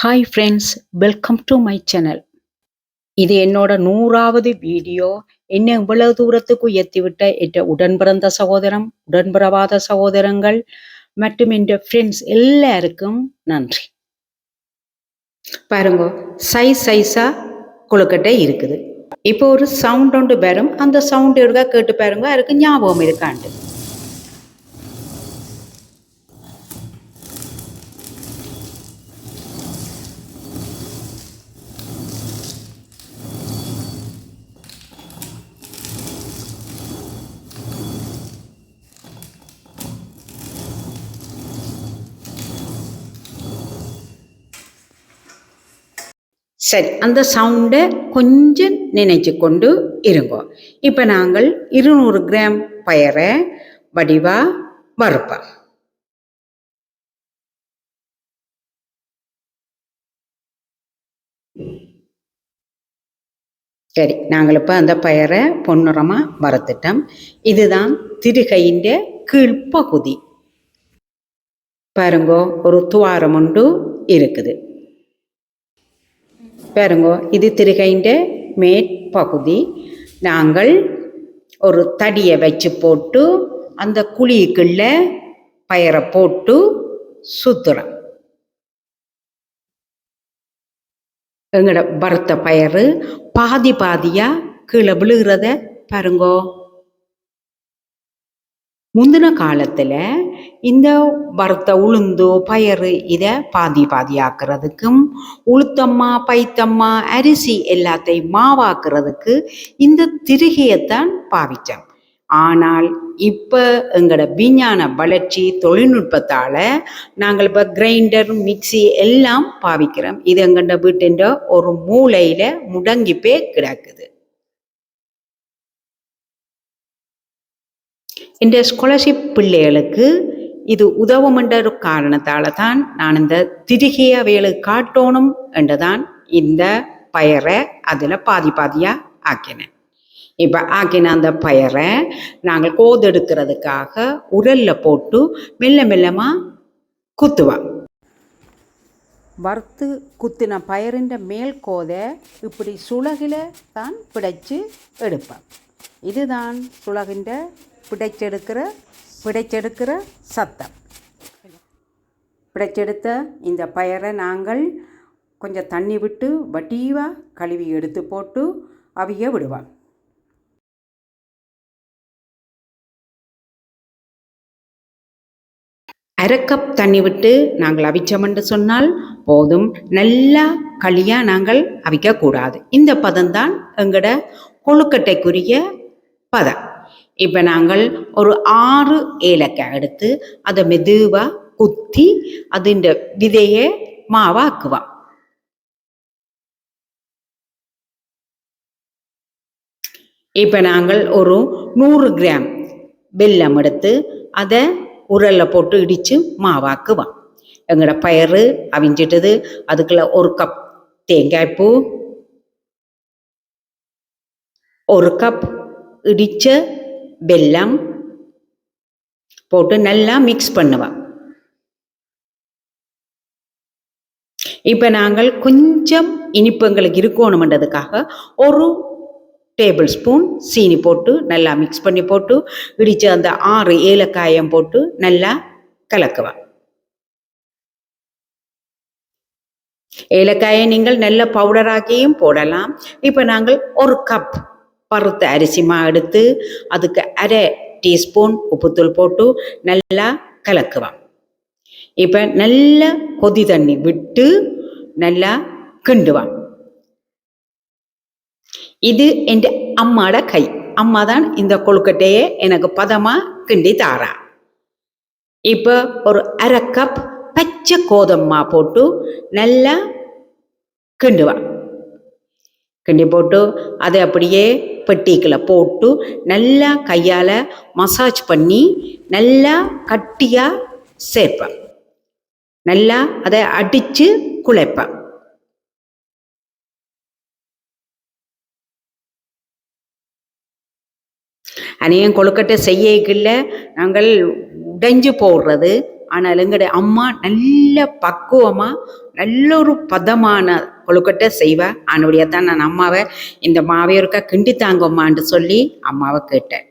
Hi friends welcome to my channel இது என்னோட நூறாவது வீடியோ. என்ன இவ்வளவு தூரத்துக்கு உயர்த்திவிட்ட என்ற உடன் பிறந்த சகோதரம் உடன்பிறவாத சகோதரங்கள் மற்றும் என்ற ஃப்ரெண்ட்ஸ் எல்லாருக்கும் நன்றி. பாருங்க சைஸ் சைஸா கொழுக்கட்டை இருக்குது. இப்போ ஒரு சவுண்ட் ஒன்று வரும். அந்த சவுண்ட் இருக்கா கேட்டு பாருங்க அதுக்கு ஞாபகம் இருக்காண்டு. சரி அந்த சவுண்டை கொஞ்சம் நினைச்சு கொண்டு இருங்கோ. இப்போ நாங்கள் இருநூறு கிராம் பயரை வடிவா வறுப்போம். சரி நாங்கள் இப்போ அந்த பயரை பொன்னுரமாக வறுத்துட்டோம். இதுதான் திருகையின் கீழ்ப்பகுதி. பாருங்கோ ஒரு துவாரம் உண்டு இருக்குது. பாருங்கோ இது திருகைன்ற மேற்பகுதி. நாங்கள் ஒரு தடியை வச்சு போட்டு அந்த குழிக்குள்ள பயரை போட்டு சுத்துறோம். எங்களோட வறுத்த பயறு பாதி பாதியாக கீழே விழுகிறத பாருங்கோ. முந்தின காலத்தில் இந்த வறுத்த உளுந்து பயறு இதை பாதி பாதியாக்குறதுக்கும் உளுத்தம்மா பைத்தம்மா அரிசி எல்லாத்தையும் மாவாக்குறதுக்கு இந்த திருகையைத்தான் பாவித்தோம் ஆனால் இப்போ எங்களோட விஞ்ஞான வளர்ச்சி தொழில்நுட்பத்தால் நாங்கள் இப்போ கிரைண்டர் மிக்சி எல்லாம் பாவிக்கிறோம். இது எங்கள்ட வீட்டின் ஒரு மூளையில் முடங்கி போய் கிடக்குது. இந்த ஸ்காலர்ஷிப் பிள்ளைகளுக்கு இது உதவும் ஒரு காரணத்தால் தான் நான் இந்த திருகிய வேலை காட்டணும் என்றுதான் இந்த பயரை அதில் பாதி பாதியாக ஆக்கினேன். இப்போ ஆக்கின அந்த பயரை நாங்கள் கோதெடுக்கிறதுக்காக உரலில் போட்டு மெல்ல மெல்லமாக குத்துவோம் வறுத்து குத்தின பயரின்ற மேல் கோதை இப்படி சுளகில் தான் பிடைச்சு எடுப்பேன். இதுதான் சுளகின்ற பிடைச்செடுக்கிற பிடைச்செடுக்கிற சத்தம். பிடைச்செடுத்த இந்த பயரை நாங்கள் கொஞ்சம் தண்ணி விட்டு வட்டிவாக கழுவி எடுத்து போட்டு அவிய விடுவோம். அரை கப் தண்ணி விட்டு நாங்கள் அவிச்சோம் என்று சொன்னால் போதும். நல்லா களியாக நாங்கள் அவிக்கக்கூடாது. இந்த பதம்தான் எங்களோட கொழுக்கட்டைக்குரிய பதம். இப்போ நாங்கள் ஒரு ஆறு ஏலக்காய் எடுத்து அதை மெதுவாக குத்தி அது இந்த விதையை மாவாக்குவோம் இப்போ நாங்கள் ஒரு நூறு கிராம் வெல்லம் எடுத்து அதை உரலில் போட்டு இடித்து மாவாக்குவோம் எங்களோட பயிறு அவிஞ்சிட்டது. அதுக்குள்ளே ஒரு கப் தேங்காய் பூ ஒரு கப் இடித்த வெல்லம் போட்டு நல்லா மிக்ஸ் பண்ணுவேன் இப்போ நாங்கள் கொஞ்சம் இனிப்பு எங்களுக்கு இருக்கணுமென்றதுக்காக ஒரு டேபிள் ஸ்பூன் சீனி போட்டு நல்லா மிக்ஸ் பண்ணி போட்டு இடித்த அந்த ஆறு ஏலக்காயம் போட்டு நல்லா கலக்குவேன் ஏலக்காயை நீங்கள் நல்ல பவுடராகியும் போடலாம். இப்போ நாங்கள் ஒரு கப் பருத்த அரிசிமா எடுத்து அதுக்கு அரை டீஸ்பூன் உப்புத்தூள் போட்டு நல்லா கலக்குவேன். இப்போ நல்ல கொதி தண்ணி விட்டு நல்லா கிண்டுவான். இது என் அம்மாட கை. அம்மா தான் இந்த கொழுக்கட்டையை எனக்கு பதமாக கிண்டி தாரா. இப்போ ஒரு அரை கப் பச்சை கோதம்மா போட்டு நல்லா கிண்டுவான். கிண்டி போட்டு அதை அப்படியே பெட்டிக்கில் போட்டு நல்லா கையால் மசாஜ் பண்ணி நல்லா கட்டியாக சேர்ப்பேன். நல்லா அதை அடித்து குழைப்பேன். அநேகம் கொழுக்கட்டை செய்யக்கில்ல நாங்கள் உடைஞ்சு போடுறது. ஆனால் எங்களுடைய அம்மா நல்ல பக்குவமாக நல்ல ஒரு பதமான கொழுக்கட்டை செய்வா. ஆனபடியா தான் நான் அம்மாவை இந்த மாவையொருக்கா கிண்டி தாங்கம்மான்னு சொல்லி அம்மாவை கேட்டேன்.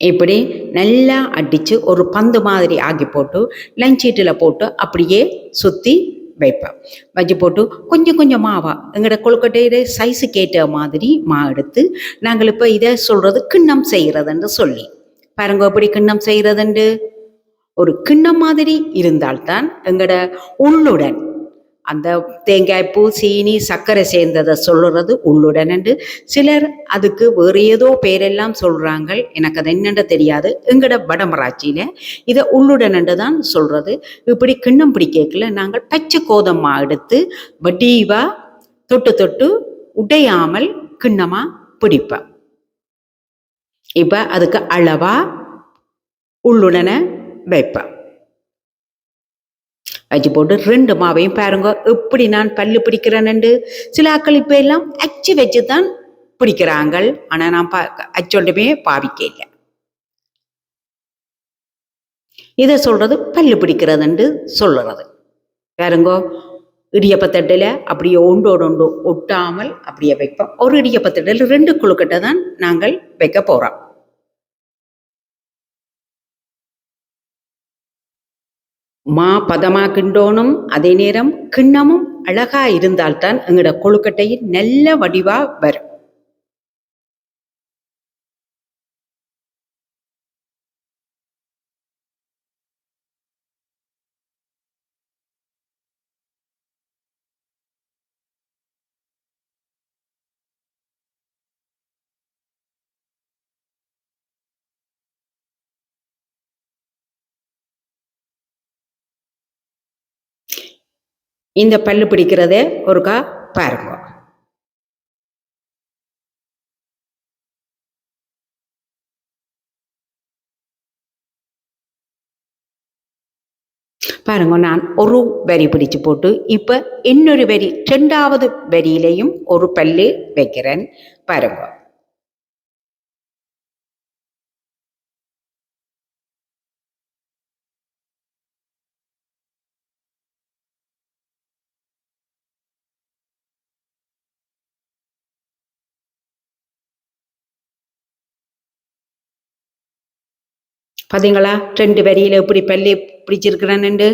இப்படி நல்லா அடித்து ஒரு பந்து மாதிரி ஆக்கி போட்டு லஞ்சீட்டில் போட்டு அப்படியே சுற்றி வைப்பேன். வச்சு போட்டு கொஞ்சம் கொஞ்சம் மாவா எங்களோட கொழுக்கட்டையிட சைஸுக்கு ஏற்ற மாதிரி மா எடுத்து நாங்கள் இப்போ இதை சொல்கிறது கிண்ணம் செய்கிறதுன்னு சொல்லி. பாருங்க எப்படி கிண்ணம் செய்கிறதுண்டு ஒரு கிண்ணம் மாதிரி இருந்தால்தான் எங்களோட உள்ளுடன் அந்த தேங்காய் பூ சீனி சர்க்கரை சேர்ந்ததை சொல்லுறது உள்ளுடன் என்று. சிலர் அதுக்கு வேறு ஏதோ பேரெல்லாம் சொல்றாங்க எனக்கு அது என்னென்று தெரியாது. எங்கட வடமராட்சியில இதை உள்ளுடன் என்று தான் சொல்றது. இப்படி கிண்ணம் பிடிக்கல நாங்கள் பச்சை கோதம்மா எடுத்து வடிவா தொட்டு தொட்டு உடையாமல் கிண்ணமா பிடிப்பேன் இப்ப அதுக்கு அளவா உள்ளுடனே வைப்பேன். வச்சு போட்டு ரெண்டு மாவையும் பாருங்க. எப்படி நான் பல்லு பிடிக்கிறேன்னு சில ஆக்கள் இப்போ எல்லாம் அச்சு வச்சு தான் பிடிக்கிறாங்க ஆனால் நான் பா அச்சொண்டுமே பாவிக்க இல்லை இதை சொல்றது பல்லு பிடிக்கிறதுன்னு சொல்லுறது. பாருங்கோ இடியப்பத்தட்டில் அப்படியே ஒன்றோடு ஒன்று ஒட்டாமல் அப்படியே வைப்போம். ஒரு இடியப்பத்தட்டில் ரெண்டு குழுக்கட்டை தான் நாங்கள் வைக்க போகிறோம் மா பதமா கிண்டோனும் அதே நேரம் கிண்ணமும் அழகா இருந்தால்தான் எங்களோட கொழுக்கட்டையில் நல்ல வடிவா வரும். இந்த பல்லு பிடிக்கிறத ஒருக்கா பாருங்க. பாருங்க நான் ஒரு வரி பிடிச்சு போட்டு இப்போ இன்னொரு வரி ரெண்டாவது வரியிலையும் ஒரு பல்லு வைக்கிறேன். பாருங்க. பார்த்தீங்களா ரெண்டு வரியில எப்படி பள்ளி பிடிச்சிருக்கிறேன்னு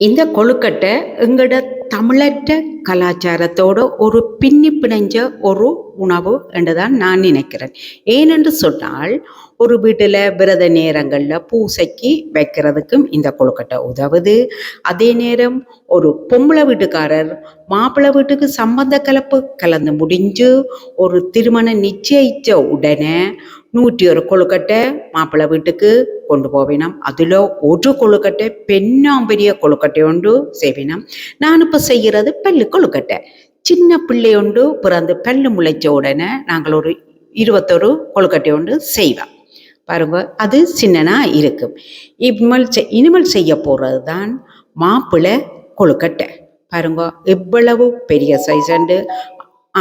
இந்த கொழுக்கட்டை எங்களோட தமிழற்ற கலாச்சாரத்தோட ஒரு பின்னி பிணைஞ்ச ஒரு உணவு என்றுதான் நான் நினைக்கிறேன். ஏனென்று சொன்னால் ஒரு வீட்டில் விரத நேரங்களில் பூசைக்கு வைக்கிறதுக்கும் இந்த கொழுக்கட்டை உதவுது. அதே நேரம் ஒரு பொம்பளை வீட்டுக்காரர் மாப்பிள்ளை வீட்டுக்கு சம்பந்த கலப்பு கலந்து முடிஞ்சு ஒரு திருமணம் நிச்சயித்த உடனே நூற்றி ஒரு கொழுக்கட்டை மாப்பிள்ளை வீட்டுக்கு கொண்டு போவினம். அதில் ஒரு கொழுக்கட்டை பெண்ணாம்பெரிய கொழுக்கட்டை ஒன்று செய்வினம் நான் இப்போ செய்கிறது பல்லு கொழுக்கட்டை. சின்ன பிள்ளை ஒன்று பிறந்து பல்லு முளைச்ச உடனே நாங்கள் ஒரு இருபத்தொரு கொழுக்கட்டை ஒன்று செய்வோம். பாருங்க அது சின்னனா இருக்கும். இனிமல் செய் இனிமல் செய்ய போகிறது தான் மாப்பிள்ளை கொழுக்கட்டை. பாருங்க எவ்வளவு பெரிய சைஸ் உண்டு.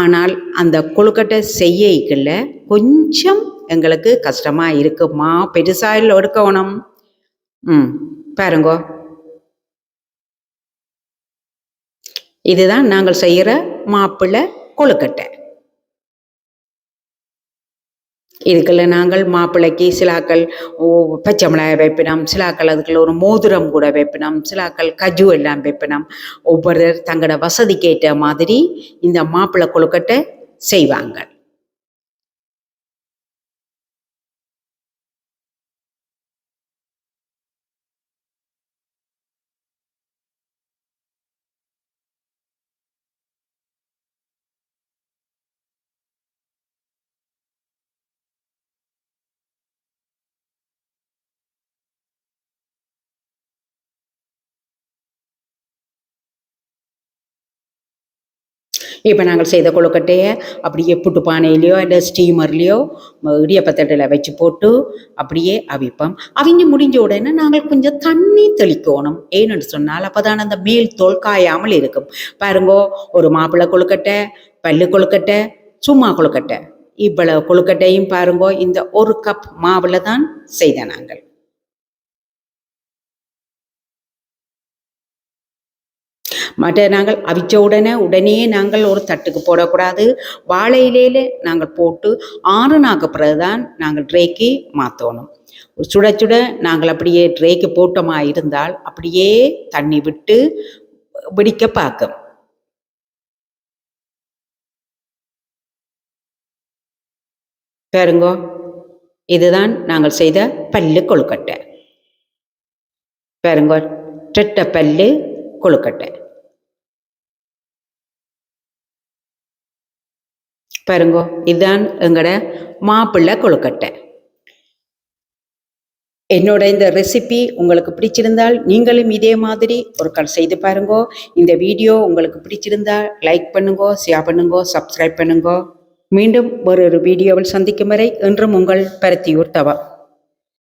ஆனால் அந்த கொழுக்கட்டை செய்யல கொஞ்சம் எங்களுக்கு கஷ்டமா இருக்குமா? பெருசா இல்லை எடுக்கணும் ம் பாருங்கோ. இதுதான் நாங்கள் செய்கிற மாப்பிள்ளை கொழுக்கட்டை. இதுக்குள்ள நாங்கள் மாப்பிள்ளைக்கு சிலாக்கள் ஓ, பச்சை மிளகாய் வைப்பினோம் சிலாக்கள் அதுக்குள்ள ஒரு மோதிரம் கூட வைப்பினோம் சிலாக்கள் கஜு எல்லாம் வைப்பினோம். ஒவ்வொரு தங்களோட வசதிக்கு ஏற்ற மாதிரி இந்த மாப்பிள்ளை கொழுக்கட்டை செய்வாங்க. இப்போ நாங்கள் செய்த கொழுக்கட்டையை அப்படியே புட்டு பானையிலையோ இல்லை ஸ்டீமர்லேயோ இடியப்பத்தட்டில் வச்சு போட்டு அப்படியே அவிப்போம். அவிஞ்சு முடிஞ்ச உடனே நாங்கள் கொஞ்சம் தண்ணி தெளிக்கணும். ஏன்னு சொன்னால் அப்போ தான் அந்த மேல் தோல் காயாமல் இருக்கும். பாருங்கோ ஒரு மாப்பிள்ளை கொழுக்கட்டை பல்லு கொழுக்கட்டை சும்மா கொழுக்கட்டை. இவ்வளவு கொழுக்கட்டையும் பாருங்கோ இந்த ஒரு கப் மாவில் தான் செய்த நாங்கள். மற்ற நாங்கள் அவிச்ச உடனே உடனே நாங்கள் ஒரு தட்டுக்கு போடக்கூடாது. வாழை இலையில நாங்கள் போட்டு ஆறுனாக்க பிறகுதான் நாங்கள் ட்ரேக்கு மாற்றணும் சுட சுட நாங்கள் அப்படியே ட்ரேக்கு போட்டோமா இருந்தால் அப்படியே தண்ணி விட்டு பிடிக்க பார்க்கும். பாருங்கோ இதுதான் நாங்கள் செய்த பல்லு கொழுக்கட்டை. பாருங்கோ ரெட்டை பல்லு கொழுக்கட்டை. பாருங்கோ இதுதான் எங்களோட மாப்பிள்ளை கொழுக்கட்டை. என்னோட இந்த ரெசிபி உங்களுக்கு பிடிச்சிருந்தால் நீங்களும் இதே மாதிரி ஒரு கால் செய்து பாருங்கோ. இந்த வீடியோ உங்களுக்கு பிடிச்சிருந்தால் லைக் பண்ணுங்கோ ஷேர் பண்ணுங்கோ சப்ஸ்கிரைப் பண்ணுங்கோ. மீண்டும் ஒரு ஒரு வீடியோவில் சந்திக்கும் வரை என்றும் உங்கள் பருத்தியூர் தவா.